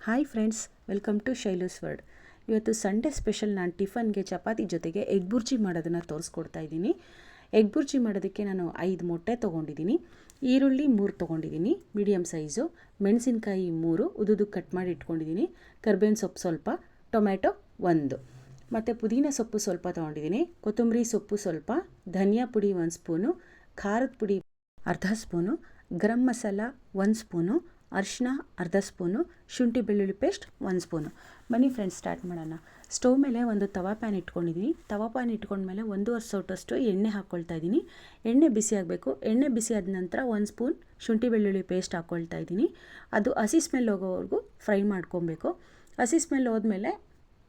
Hi friends welcome to Shailu's world ಇವತ್ತು Sunday special ನಾನು ಟಿಫನ್ಗೆ ಚಪಾತಿ ಜೊತೆಗೆ ಎಗ್ ಬುರ್ಜಿ ಮಾಡೋದನ್ನು ತೋರಿಸ್ಕೊಡ್ತಾ ಇದ್ದೀನಿ. ಎಗ್ ಬುರ್ಜಿ ಮಾಡೋದಕ್ಕೆ ನಾನು ಐದು ಮೊಟ್ಟೆ ತೊಗೊಂಡಿದ್ದೀನಿ. ಈರುಳ್ಳಿ ಮೂರು ತೊಗೊಂಡಿದ್ದೀನಿ ಮೀಡಿಯಮ್ ಸೈಜು ಮೆಣಸಿನ್ಕಾಯಿ ಮೂರು, ಉದುದು ಕಟ್ ಮಾಡಿ ಇಟ್ಕೊಂಡಿದ್ದೀನಿ. ಕರ್ಬೇವಿನ ಸೊಪ್ಪು ಸ್ವಲ್ಪ, ಟೊಮ್ಯಾಟೊ ಒಂದು. ಮತ್ತು ಪುದೀನ ಸೊಪ್ಪು ಸ್ವಲ್ಪ ತೊಗೊಂಡಿದ್ದೀನಿ. ಕೊತ್ತಂಬರಿ ಸೊಪ್ಪು ಸ್ವಲ್ಪ, ಧನಿಯಾ ಪುಡಿ ಒಂದು ಸ್ಪೂನು, ಖಾರದ ಪುಡಿ ಅರ್ಧ ಸ್ಪೂನು, ಗರಂ ಮಸಾಲ ಒಂದು ಸ್ಪೂನು ಅರಿಶಿನ ಅರ್ಧ ಸ್ಪೂನು, ಶುಂಠಿ ಬೆಳ್ಳುಳ್ಳಿ ಪೇಸ್ಟ್, ಒಂದು ಸ್ಪೂನು. ಬನ್ನಿ ಫ್ರೆಂಡ್ಸ್ ಸ್ಟಾರ್ಟ್ ಮಾಡೋಣ. ಸ್ಟವ್ ಮೇಲೆ ಒಂದು ತವಾ ಪ್ಯಾನ್ ಇಟ್ಕೊಂಡಿದ್ದೀನಿ ತವಾ ಪ್ಯಾನ್ ಇಟ್ಕೊಂಡ್ಮೇಲೆ ಒಂದೂವರೆ ಸೌಟಷ್ಟು ಎಣ್ಣೆ ಹಾಕ್ಕೊಳ್ತಾ ಇದ್ದೀನಿ ಎಣ್ಣೆ ಬಿಸಿ ಆಗಬೇಕು. ಎಣ್ಣೆ ಬಿಸಿ ಆದ ನಂತರ ಒಂದು ಸ್ಪೂನ್ ಶುಂಠಿ ಬೆಳ್ಳುಳ್ಳಿ ಪೇಸ್ಟ್ ಹಾಕ್ಕೊಳ್ತಾ ಇದ್ದೀನಿ ಅದು ಹಸಿ ಸ್ಮೆಲ್ ಹೋಗೋವರೆಗೂ ಫ್ರೈ ಮಾಡ್ಕೊಬೇಕು. ಹಸಿ ಸ್ಮೆಲ್ ಹೋದ್ಮೇಲೆ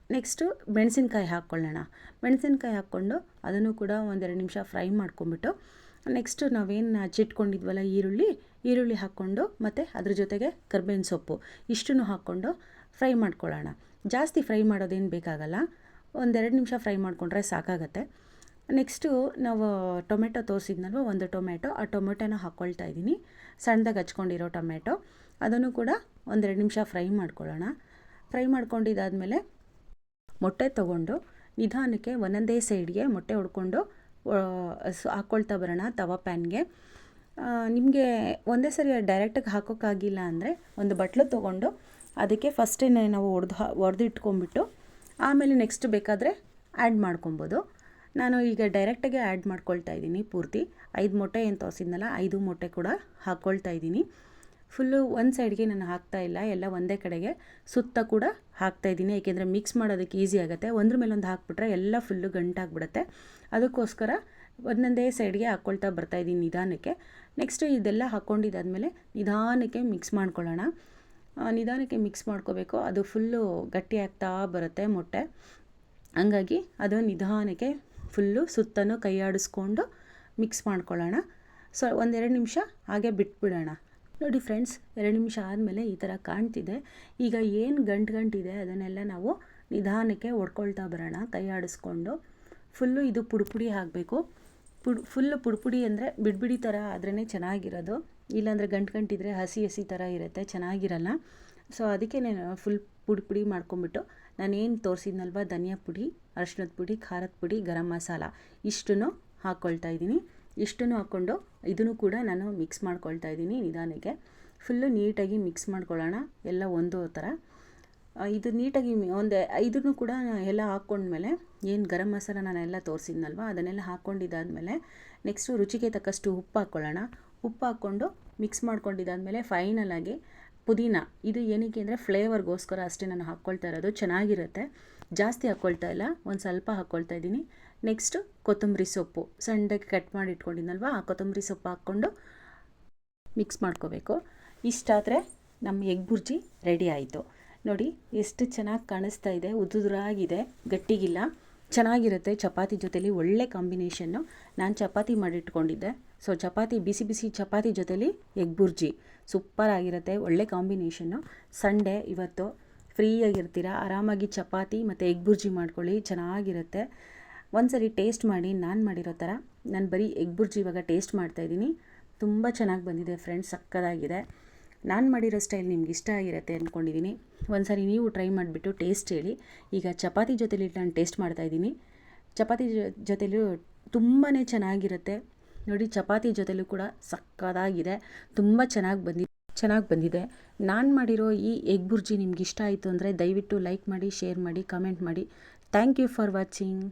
ನೆಕ್ಸ್ಟು ಮೆಣಸಿನ್ಕಾಯಿ ಹಾಕ್ಕೊಳ್ಳೋಣ ಮೆಣಸಿನ್ಕಾಯಿ ಹಾಕ್ಕೊಂಡು ಅದನ್ನು ಕೂಡ ಒಂದೆರಡು ನಿಮಿಷ ಫ್ರೈ ಮಾಡ್ಕೊಂಬಿಟ್ಟು ನೆಕ್ಸ್ಟು ನಾವೇನು ಹಚ್ಚಿಟ್ಕೊಂಡಿದ್ವಲ್ಲ ಈರುಳ್ಳಿ ಈರುಳ್ಳಿ ಹಾಕ್ಕೊಂಡು ಮತ್ತು ಅದ್ರ ಜೊತೆಗೆ ಕರ್ಬೇವಿನ ಸೊಪ್ಪು ಇಷ್ಟನ್ನು ಹಾಕ್ಕೊಂಡು ಫ್ರೈ ಮಾಡ್ಕೊಳ್ಳೋಣ. ಜಾಸ್ತಿ ಫ್ರೈ ಮಾಡೋದೇನು ಬೇಕಾಗಲ್ಲ. ಒಂದೆರಡು ನಿಮಿಷ ಫ್ರೈ ಮಾಡಿಕೊಂಡ್ರೆ ಸಾಕಾಗತ್ತೆ. ನೆಕ್ಸ್ಟು ನಾವು ಟೊಮೆಟೊ ತೋರಿಸಿದ್ನಲ್ವ, ಒಂದು ಟೊಮೆಟೊ, ಆ ಟೊಮೆಟೊನ ಹಾಕ್ಕೊಳ್ತಾ ಇದ್ದೀನಿ. ಸಣ್ಣದಾಗಿ ಹಚ್ಕೊಂಡಿರೋ ಟೊಮೆಟೊ. ಅದನ್ನು ಕೂಡ ಒಂದೆರಡು ನಿಮಿಷ ಫ್ರೈ ಮಾಡ್ಕೊಳ್ಳೋಣ. ಫ್ರೈ ಮಾಡ್ಕೊಂಡಿದ್ದಾದಮೇಲೆ ಮೊಟ್ಟೆ ತೊಗೊಂಡು ನಿಧಾನಕ್ಕೆ ಒಂದೊಂದೇ ಸೈಡ್ಗೆ ಮೊಟ್ಟೆ ಹೊಡ್ಕೊಂಡು ಹಾಕ್ಕೊಳ್ತಾ ಬರೋಣ ತವಾ ಪ್ಯಾನ್ಗೆ. ನಿಮಗೆ ಒಂದೇ ಸರಿ ಡೈರೆಕ್ಟಾಗಿ ಹಾಕೋಕ್ಕಾಗಿಲ್ಲ ಅಂದರೆ ಒಂದು ಬಟ್ಲು ತೊಗೊಂಡು ಅದಕ್ಕೆ ಫಸ್ಟೇ ನಾವು ಒಡೆದು ಒಡೆದು ಇಟ್ಕೊಂಬಿಟ್ಟು ಆಮೇಲೆ ನೆಕ್ಸ್ಟ್ ಬೇಕಾದರೆ ಆ್ಯಡ್ ಮಾಡ್ಕೊಬೋದು. ನಾನು ಈಗ ಡೈರೆಕ್ಟಾಗೆ ಆ್ಯಡ್ ಮಾಡ್ಕೊಳ್ತಾ ಇದ್ದೀನಿ ಪೂರ್ತಿ. ಐದು ಮೊಟ್ಟೆ ಏನು ತೋರಿಸಿದ್ನಲ್ಲ, ಐದು ಮೊಟ್ಟೆ ಕೂಡ ಹಾಕ್ಕೊಳ್ತಾ ಇದ್ದೀನಿ. ಫುಲ್ಲು ಒಂದು ಸೈಡ್ಗೆ ನಾನು ಹಾಕ್ತಾ ಇಲ್ಲ, ಎಲ್ಲ ಒಂದೇ ಕಡೆಗೆ ಸುತ್ತ ಕೂಡ ಹಾಕ್ತಾ ಇದ್ದೀನಿ. ಏಕೆಂದರೆ ಮಿಕ್ಸ್ ಮಾಡೋದಕ್ಕೆ ಈಸಿ ಆಗುತ್ತೆ. ಒಂದ್ರ ಮೇಲೆ ಒಂದು ಹಾಕ್ಬಿಟ್ರೆ ಎಲ್ಲ ಫುಲ್ಲು ಗಂಟಾಗ್ಬಿಡುತ್ತೆ. ಅದಕ್ಕೋಸ್ಕರ ಒಂದೊಂದೇ ಸೈಡ್ಗೆ ಹಾಕ್ಕೊಳ್ತಾ ಬರ್ತಾಯಿದ್ದೀನಿ ನಿಧಾನಕ್ಕೆ. ನೆಕ್ಸ್ಟು ಇದೆಲ್ಲ ಹಾಕ್ಕೊಂಡಿದ್ದಾದಮೇಲೆ ನಿಧಾನಕ್ಕೆ ಮಿಕ್ಸ್ ಮಾಡ್ಕೊಳ್ಳೋಣ. ನಿಧಾನಕ್ಕೆ ಮಿಕ್ಸ್ ಮಾಡ್ಕೋಬೇಕು. ಅದು ಫುಲ್ಲು ಗಟ್ಟಿ ಆಗ್ತಾ ಬರುತ್ತೆ ಮೊಟ್ಟೆ. ಹಂಗಾಗಿ ಅದು ನಿಧಾನಕ್ಕೆ ಫುಲ್ಲು ಸುತ್ತನೂ ಕೈಯಾಡಿಸ್ಕೊಂಡು ಮಿಕ್ಸ್ ಮಾಡ್ಕೊಳ್ಳೋಣ. ಸೊ ಒಂದೆರಡು ನಿಮಿಷ ಹಾಗೆ ಬಿಟ್ಬಿಡೋಣ. ನೋಡಿ ಫ್ರೆಂಡ್ಸ್, ಎರಡು ನಿಮಿಷ ಆದಮೇಲೆ ಈ ಥರ ಕಾಣ್ತಿದೆ. ಈಗ ಏನು ಗಂಟು ಗಂಟಿದೆ ಅದನ್ನೆಲ್ಲ ನಾವು ನಿಧಾನಕ್ಕೆ ಒಡ್ಕೊಳ್ತಾ ಬರೋಣ ಕೈ ಆಡಿಸ್ಕೊಂಡು ಫುಲ್ಲು ಇದು ಪುಡಿಪುಡಿ ಪುಡಿ ಆಗಬೇಕು ಪುಡ್ ಫುಲ್ಲು ಪುಡಿಪುಡಿ ಪುಡಿ ಅಂದರೆ ಬಿಡ್ಬಿಡಿ ಥರ ಆದ್ರೇ ಚೆನ್ನಾಗಿರೋದು. ಇಲ್ಲಾಂದರೆ ಗಂಟು ಗಂಟಿದ್ರೆ ಹಸಿ ಹಸಿ ಥರ ಇರುತ್ತೆ, ಚೆನ್ನಾಗಿರಲ್ಲ. ಸೊ ಅದಕ್ಕೆ ನಾನು ಫುಲ್ ಪುಡಿ ಪುಡಿ ಮಾಡ್ಕೊಂಬಿಟ್ಟು ನಾನೇನು ತೋರಿಸಿದ್ನಲ್ವ, ಧನಿಯಾ ಪುಡಿ ಅರಶಿನದ ಪುಡಿ, ಖಾರದ ಪುಡಿ, ಗರಂ ಮಸಾಲ ಇಷ್ಟನ್ನು ಹಾಕ್ಕೊಳ್ತಾ ಇದ್ದೀನಿ. ಇಷ್ಟನ್ನು ಹಾಕ್ಕೊಂಡು ಇದನ್ನು ಕೂಡ ನಾನು ಮಿಕ್ಸ್ ಮಾಡ್ಕೊಳ್ತಾ ಇದ್ದೀನಿ ನಿಧಾನಕ್ಕೆ. ಫುಲ್ಲು ನೀಟಾಗಿ ಮಿಕ್ಸ್ ಮಾಡ್ಕೊಳ್ಳೋಣ, ಎಲ್ಲ ಒಂದು ಥರ. ಇದು ನೀಟಾಗಿ ಒಂದು ಇದನ್ನು ಕೂಡ ಎಲ್ಲ ಹಾಕ್ಕೊಂಡ್ಮೇಲೆ, ಏನು ಗರಂ ಮಸಾಲ ನಾನೆಲ್ಲ ತೋರಿಸಿದ್ನಲ್ವ, ಅದನ್ನೆಲ್ಲ ಹಾಕ್ಕೊಂಡಿದ್ದಾದಮೇಲೆ ನೆಕ್ಸ್ಟು ರುಚಿಗೆ ತಕ್ಕಷ್ಟು ಉಪ್ಪು ಹಾಕ್ಕೊಳ್ಳೋಣ. ಉಪ್ಪು ಹಾಕ್ಕೊಂಡು ಮಿಕ್ಸ್ ಮಾಡ್ಕೊಂಡಿದ್ದಾದಮೇಲೆ ಫೈನಲಾಗಿ ಪುದೀನ. ಇದು ಏನಕ್ಕೆ ಅಂದರೆ ಫ್ಲೇವರ್ಗೋಸ್ಕರ ಅಷ್ಟೇ ನಾನು ಹಾಕ್ಕೊಳ್ತಾ ಇರೋದು, ಚೆನ್ನಾಗಿರುತ್ತೆ. ಜಾಸ್ತಿ ಹಾಕ್ಕೊಳ್ತಾ ಇಲ್ಲ, ಒಂದು ಸ್ವಲ್ಪ ಹಾಕ್ಕೊಳ್ತಾ ಇದ್ದೀನಿ. ನೆಕ್ಸ್ಟು ಕೊತ್ತಂಬರಿ ಸೊಪ್ಪು. ಸಂಡೆಗೆ ಕಟ್ ಮಾಡಿ ಇಟ್ಕೊಂಡಿದ್ನಲ್ವ? ಆ ಕೊತ್ತಂಬರಿ ಸೊಪ್ಪು ಹಾಕ್ಕೊಂಡು ಮಿಕ್ಸ್ ಮಾಡ್ಕೋಬೇಕು. ಇಷ್ಟಾದರೆ ನಮ್ಮ ಎಗ್ ಬುರ್ಜಿ ರೆಡಿ ಆಯಿತು. ನೋಡಿ, ಎಷ್ಟು ಚೆನ್ನಾಗಿ ಕಾಣಿಸ್ತಾ ಇದೆ. ಉದುರಾಗಿದೆ. ಗಟ್ಟಿಗಿಲ್ಲ. ಚೆನ್ನಾಗಿರುತ್ತೆ ಚಪಾತಿ ಜೊತೇಲಿ. ಒಳ್ಳೆ ಕಾಂಬಿನೇಷನ್ನು ನಾನು ಚಪಾತಿ ಮಾಡಿಟ್ಕೊಂಡಿದ್ದೆ. ಸೊ ಚಪಾತಿ, ಬಿಸಿ ಬಿಸಿ ಚಪಾತಿ ಜೊತೇಲಿ ಎಗ್ ಬುರ್ಜಿ. ಸೂಪರ್ ಆಗಿರುತ್ತೆ. ಒಳ್ಳೆ ಕಾಂಬಿನೇಷನ್ನು ಸಂಡೇ ಇವತ್ತು ಫ್ರೀಯಾಗಿರ್ತೀರ ಆರಾಮಾಗಿ ಚಪಾತಿ ಮತ್ತು ಎಗ್ ಬುರ್ಜಿ ಮಾಡ್ಕೊಳ್ಳಿ. ಚೆನ್ನಾಗಿರುತ್ತೆ. ಒಂದು ಸರಿ ಟೇಸ್ಟ್ ಮಾಡಿ, ನಾನು ಮಾಡಿರೋ ಥರ. ನಾನು ಬರೀ ಎಗ್ ಬುರ್ಜಿ ಇವಾಗ ಟೇಸ್ಟ್ ಮಾಡ್ತಾಯಿದ್ದೀನಿ ತುಂಬ ಚೆನ್ನಾಗಿ ಬಂದಿದೆ ಫ್ರೆಂಡ್ಸ್, ಸಕ್ಕದಾಗಿದೆ. ನಾನು ಮಾಡಿರೋ ಸ್ಟೈಲ್ ನಿಮ್ಗೆ ಇಷ್ಟ ಆಗಿರುತ್ತೆ ಅಂದ್ಕೊಂಡಿದ್ದೀನಿ ಒಂದು ಸಾರಿ ನೀವು ಟ್ರೈ ಮಾಡಿಬಿಟ್ಟು ಟೇಸ್ಟ್ ಹೇಳಿ. ಈಗ ಚಪಾತಿ ಜೊತೆಲಿ ನಾನು ಟೇಸ್ಟ್ ಮಾಡ್ತಾಯಿದ್ದೀನಿ ಚಪಾತಿ ಜೊತೆಲೂ ತುಂಬಾ ಚೆನ್ನಾಗಿರುತ್ತೆ. ನೋಡಿ, ಚಪಾತಿ ಜೊತೆಲೂ ಕೂಡ ಸಕ್ಕದಾಗಿದೆ. ತುಂಬ ಚೆನ್ನಾಗಿ ಬಂದಿದೆ ಚೆನ್ನಾಗಿ ಬಂದಿದೆ. ನಾನು ಮಾಡಿರೋ ಈ ಎಗ್ ಬುರ್ಜಿ ನಿಮ್ಗೆ ಇಷ್ಟ ಆಯಿತು ಅಂದರೆ ದಯವಿಟ್ಟು ಲೈಕ್ ಮಾಡಿ, ಶೇರ್ ಮಾಡಿ, ಕಮೆಂಟ್ ಮಾಡಿ. Thank you for watching.